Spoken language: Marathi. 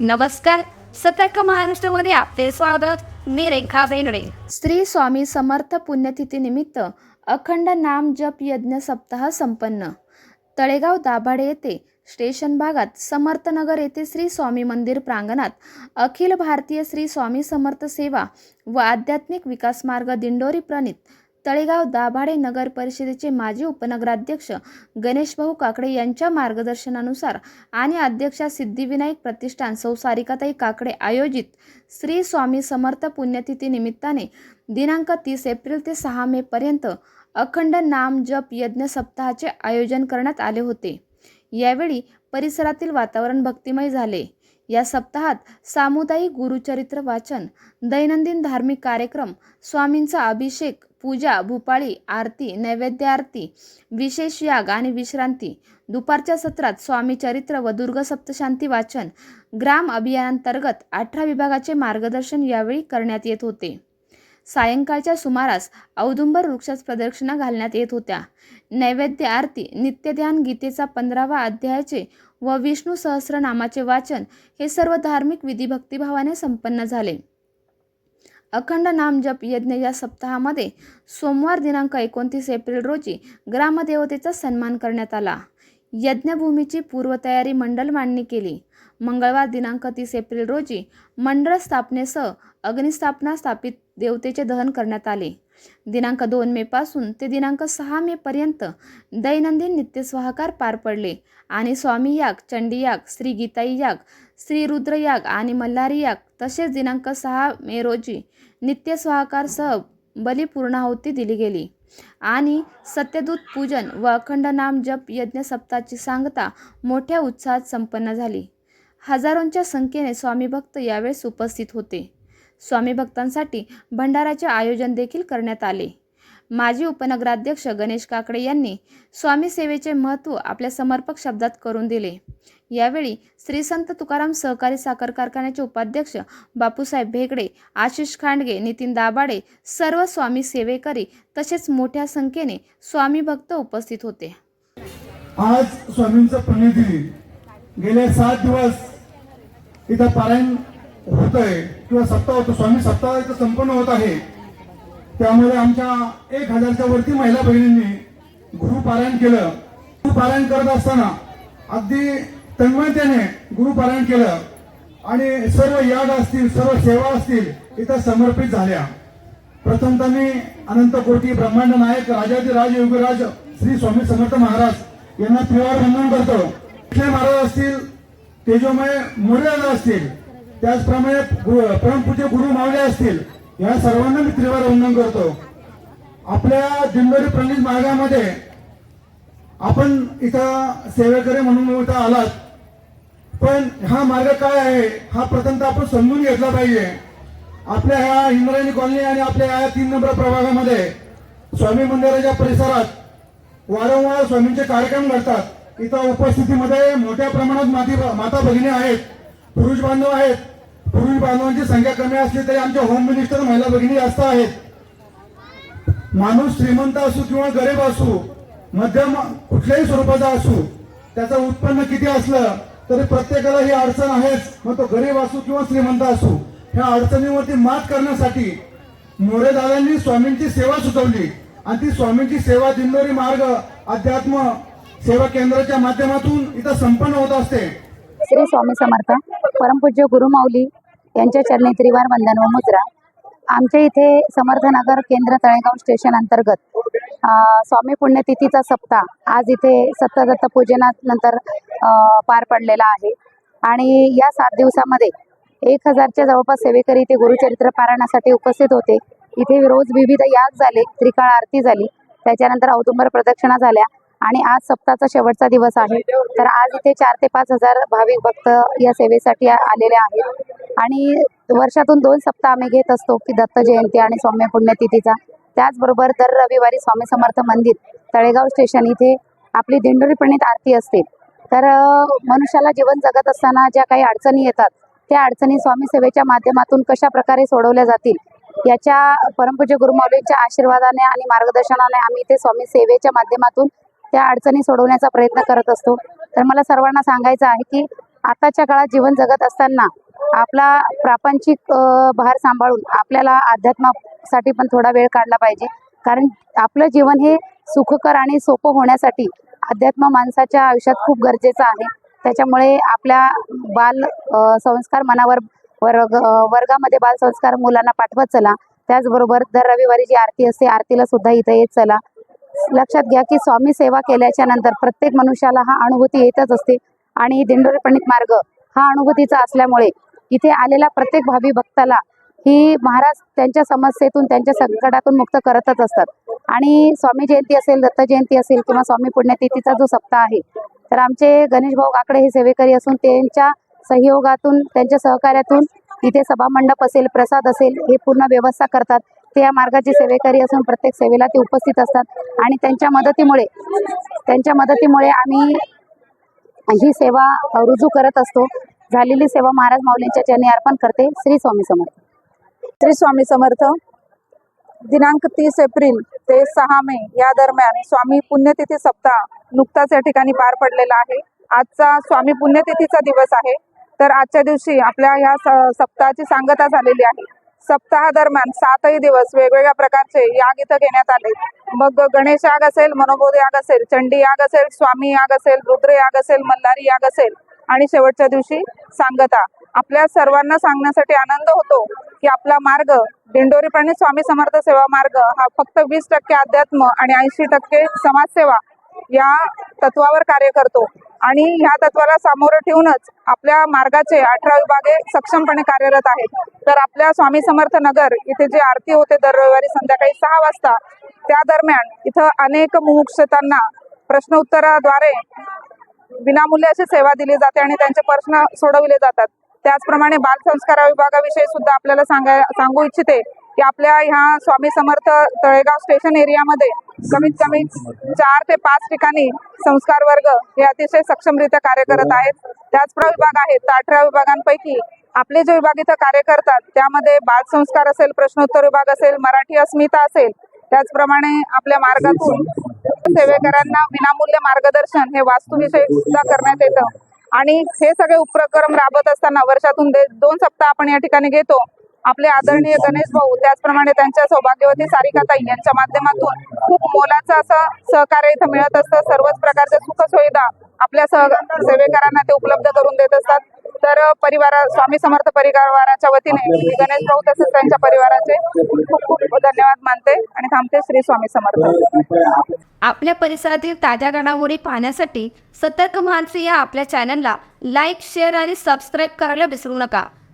नमस्कार. सतर्क महाराष्ट्रामध्ये आपले स्वागत. मी रेखा बेंगडे श्री स्वामी समर्थ पुण्यतिथीनिमित्त अखंड नाम जप यज्ञ सप्ताह संपन्न. तळेगाव दाभाडे येथे स्टेशन भागात समर्थनगर येथे श्री स्वामी मंदिर प्रांगणात अखिल भारतीय श्री स्वामी समर्थ सेवा व आध्यात्मिक विकास मार्ग दिंडोरी प्रणित तळेगाव दाभाडे नगर परिषदेचे माजी उपनगराध्यक्ष गणेशभाऊ काकडे यांच्या मार्गदर्शनानुसार आणि अध्यक्षा सिद्धिविनायक प्रतिष्ठान सौ सारिकाताई काकडे आयोजित श्री स्वामी समर्थ पुण्यतिथी निमित्ताने दिनांक तीस एप्रिल ते सहा मे पर्यंत अखंड नाम जप यज्ञ सप्ताहाचे आयोजन करण्यात आले होते. यावेळी परिसरातील वातावरण भक्तिमय झाले. या सप्ताहात सामुदायिक गुरुचरित्र वाचन दैनंदिन धार्मिक कार्यक्रम स्वामींचा अभिषेक पूजा भूपाळी आरती नैवेद्य आरती विशेष याग आणि विश्रांती. दुपारच्या सत्रात स्वामी चरित्र व दुर्ग सप्तशांती वाचन ग्राम अभियानांतर्गत अठरा विभागाचे मार्गदर्शन यावेळी करण्यात येत होते. सायंकाळच्या सुमारास औदुंबर वृक्षास प्रदक्षिणा घालण्यात येत होत्या. नैवेद्य आरती नित्यध्यान गीतेचा पंधरावा अध्यायाचे व विष्णू सहस्रनामाचे वाचन हे सर्व धार्मिक विधी भक्तिभावाने संपन्न झाले. अखंड नामजप यज्ञ या सप्ताहामध्ये सोमवार दिनांक एकोणतीस एप्रिल रोजी ग्रामदेवतेचा सन्मान करण्यात आला. यज्ञभूमीची पूर्वतयारी मंडल मांडणी केली. मंगळवार दिनांक तीस एप्रिल रोजी मंडळ स्थापनेसह अग्निस्थापना स्थापित देवतेचे दहन करण्यात आले. दिनांक दोन मेपासून ते दिनांक सहा मेपर्यंत दैनंदिन नित्यस्वाहकार पार पडले. आणि स्वामी याग चंडी याग श्री गीताई याग श्री रुद्र याग आणि मल्हारी याग तसेच दिनांक सहा मे रोजी नित्यस्वाहकारसह बलिपूर्णाहुती दिली गेली. आणि सत्यदूत पूजन व अखंड नाम जप यज्ञ सप्ताहाची सांगता मोठ्या उत्साहात संपन्न झाली. हजारोंच्या संख्येने स्वामी भक्त यावेळेस उपस्थित होते. स्वामी भक्तांसाठी भंडाराचे आयोजन देखील करण्यात आले. माजी उपनगराध्यक्ष गणेश काकडे यांनी स्वामी सेवेचे महत्त्व आपल्या समर्पक शब्दात करून दिले. यावेळी श्री संत तुकाराम सहकारी साखर कारखान्याचे उपाध्यक्ष बापूसाहेब भेगडे आशिष खांडगे नितीन दाबाडे सर्व स्वामी सेवेकरी तसेच मोठ्या संख्येने स्वामी भक्त उपस्थित होते. आज स्वामींचा गेले सात दिवस इथं पारायण होत आहे. किंवा सप्ताह होतो स्वामी सप्ताह इथं संपन्न होत आहे. त्यामुळे आमच्या एक हजारच्या वरती महिला बहिणींनी गुरुपारायण केलं. गुरुपारायण करत असताना अगदी तन्मयतेने गुरुपारायण केलं. आणि सर्व याद असतील सर्व सेवा असतील इथं समर्पित झाल्या. प्रथमतः मी अनंत कोटी ब्रह्मांड नायक राजाधिराज योगीराज श्री स्वामी समर्थ महाराज यांना त्रिवार वंदन करतो. महाराज असतील तेजोमय मोरेदादा असतील त्याचप्रमाणे परमपूज्य गुरु मावळे असतील या सर्वांना मी त्रिवार वंदन करतो. आपल्या दिंडोरी प्रणित मार्गामध्ये आपण इथं सेवेकरी म्हणून इथं आलात. पण हा मार्ग काय आहे? हा प्रथमतः आपण समजून घेतला पाहिजे. आपल्या ह्या इंद्रायणी कॉलनी आणि आपल्या ह्या तीन नंबर प्रभागामध्ये स्वामी मंदिराच्या परिसरात वारंवार स्वामींचे कार्यक्रम घडतात. इथं उपस्थितीमध्ये मोठ्या प्रमाणात माती माता भगिनी आहेत. पुरुष बांधव आहेत. पुरुष बांधवांची संख्या कमी असली तरी आमच्या होम मिनिस्टर महिला भगिनी जास्त आहेत. माणूस श्रीमंत असू किंवा गरीब असू मध्यम कुठल्याही स्वरूपाचा असू त्याचं उत्पन्न किती असलं तरी प्रत्येकाला ही अडचण आहेच. मग तो गरीब असू किंवा श्रीमंत असू ह्या अडचणीवरती मात करण्यासाठी मोरेदारांनी स्वामींची सेवा सुचवली. आणि ती स्वामींची सेवा दिंडोरी मार्ग अध्यात्म सेवा केंद्राच्या माध्यमातून इथं संपन्न होत असते. श्री स्वामी समर्थ परमपूज्य गुरुमाऊली यांच्या चरणी त्रिवार वंदन व मुद्रा. आमच्या इथे समर्थनगर केंद्र तळेगाव स्टेशन अंतर्गत स्वामी पुण्यतिथीचा सप्ताह आज इथे सत्तदत्त पूजनानंतर पार पडलेला आहे. आणि या सात दिवसामध्ये एक हजारच्या जवळपास सेवेकरी इथे गुरुचरित्र पारायणासाठी उपस्थित होते. इथे रोज विविध याग झाले त्रिकाळ आरती झाली. त्याच्यानंतर औदुंबर प्रदक्षिणा झाल्या. आणि आज सप्ताहाचा शेवटचा दिवस आहे. तर आज इथे चार ते पाच हजार भाविक भक्त या सेवेसाठी आलेले आहेत. आणि वर्षातून दोन सप्ताह आम्ही घेत असतो की दत्त जयंती आणि सौम्य पुण्यतिथीचा. त्याचबरोबर दर रविवारी स्वामी समर्थ मंदिर तळेगाव स्टेशन इथे आपली दिंडोरी प्रणित आरती असते. तर मनुष्याला जीवन जगत असताना ज्या काही अडचणी येतात त्या अडचणी स्वामी सेवेच्या माध्यमातून कशा प्रकारे सोडवल्या जातील याच्या परमपूज्य गुरुमाऊलींच्या आशीर्वादाने आणि मार्गदर्शनाने आम्ही इथे स्वामी सेवेच्या माध्यमातून त्या अडचणी सोडवण्याचा प्रयत्न करत असतो. तर मला सर्वांना सांगायचं आहे की आताच्या काळात जीवन जगत असताना आपला प्रापंचिक भार सांभाळून आपल्याला अध्यात्मासाठी पण थोडा वेळ काढला पाहिजे. कारण आपलं जीवन हे सुखकर आणि सोपं होण्यासाठी अध्यात्म माणसाच्या आयुष्यात खूप गरजेचं आहे. त्याच्यामुळे आपल्या बाल संस्कार मनावर वर्ग वर्गामध्ये बालसंस्कार मुलांना पाठवत चला. त्याचबरोबर दर रविवारी जी आरती असते आरतीला सुद्धा इथं येत चला. लक्षात घ्या की स्वामी सेवा केल्याच्यानंतर प्रत्येक मनुष्याला हा अनुभूती येतच असते. आणि दिंडोरे पंडित मार्ग हा अनुभूतीचा असल्यामुळे इथे आलेला प्रत्येक भावी भक्ताला ही महाराज त्यांच्या समस्येतून त्यांच्या संकटातून मुक्त करतच असतात. आणि स्वामी जयंती असेल दत्त जयंती असेल किंवा स्वामी पुण्यतिथीचा जो सप्ताह आहे तर आमचे गणेश भाऊ काकडे हे सेवेकरी असून त्यांच्या सहयोगातून त्यांच्या सहकार्यातून इथे सभामंडप असेल प्रसाद असेल हे पूर्ण व्यवस्था करतात. ते या मार्गाचे सेवेकरी असून प्रत्येक सेवेला ते उपस्थित असतात. आणि त्यांच्या मदतीमुळे त्यांच्या मदतीमुळे आम्ही ही सेवा रुजू करत असतो. झालेली सेवा महाराज माऊलींच्या चरणी अर्पण करते. श्री स्वामी समर्थ. श्री स्वामी समर्थ. दिनांक तीस एप्रिल ते सहा मे या दरम्यान स्वामी पुण्यतिथी सप्ताह नुकताच या ठिकाणी पार पडलेला आहे. आजचा स्वामी पुण्यतिथीचा दिवस आहे. तर आजच्या दिवशी आपल्या ह्या सप्ताहाची सांगता झालेली आहे. सप्ताहा दरम्यान सातही दिवस वेगवेगळ्या प्रकारचे याग इथं घेण्यात आले. मग गणेश याग असेल मनोबोध याग असेल चंडी याग असेल स्वामी याग असेल रुद्र याग असेल मल्हारी याग असेल आणि शेवटच्या दिवशी सांगता. आपल्या सर्वांना सांगण्यासाठी आनंद होतो की आपला मार्ग दिंडोरीपणे स्वामी समर्थ सेवा मार्ग हा फक्त वीस टक्के अध्यात्म आणि ऐंशी टक्के समाजसेवा या तत्वावर कार्य करतो. आणि ह्या तत्वाला सामोरं ठेवूनच आपल्या मार्गाचे अठरा विभागे सक्षमपणे कार्यरत आहेत. तर आपल्या स्वामी समर्थ नगर इथे जी आरती होते दर रविवारी संध्याकाळी सहा वाजता त्या दरम्यान इथं अनेक मुमुक्षतांना प्रश्नोत्तराद्वारे विनामूल्य अशी सेवा दिली जाते आणि त्यांचे प्रश्न सोडविले जातात. त्याचप्रमाणे बालसंस्कार विभागाविषयी सुद्धा आपल्याला सांगाय सांगू इच्छिते की आपल्या ह्या स्वामी समर्थ तळेगाव स्टेशन एरियामध्ये कमीत कमी चार ते पाच ठिकाणी संस्कार वर्ग हे अतिशय सक्षमरित्या कार्य करत आहेत. त्याचप्रमाणे विभाग आहेत. तर अठरा विभागांपैकी आपले जे विभाग इथं कार्य करतात त्यामध्ये बाल संस्कार असेल प्रश्नोत्तर विभाग असेल मराठी अस्मिता असेल त्याचप्रमाणे आपल्या मार्गातून सेवेकरांना विनामूल्य मार्गदर्शन हे वास्तुविषयी सुद्धा करण्यात येतं. आणि हे सगळे उपक्रम राबत असताना वर्षातून दोन सप्ताह आपण या ठिकाणी घेतो. आपले आदरणीय गणेश भाऊ त्याचप्रमाणे त्यांच्या सौभाग्यवती सारिकाताई यांच्या माध्यमातून खूप मोलाचं असं सहकार्य इथं मिळत असतं. सर्वच प्रकारच्या सुखसुविधा आपल्या सह सेवेकरांना ते उपलब्ध करून देत असतात. तर परिवारा स्वामी समर्थ परिवाराच्या वतीने गणेश भाऊ तसेच त्यांच्या परिवाराचे खूप खूप धन्यवाद मानते आणि थांबते श्री स्वामी समर्थ. आपल्या परिसरातील ताज्या घडामोडी पाहण्यासाठी सतर्क मानसी या आपल्या चॅनलला लाईक शेअर आणि सबस्क्राईब करायला विसरू नका.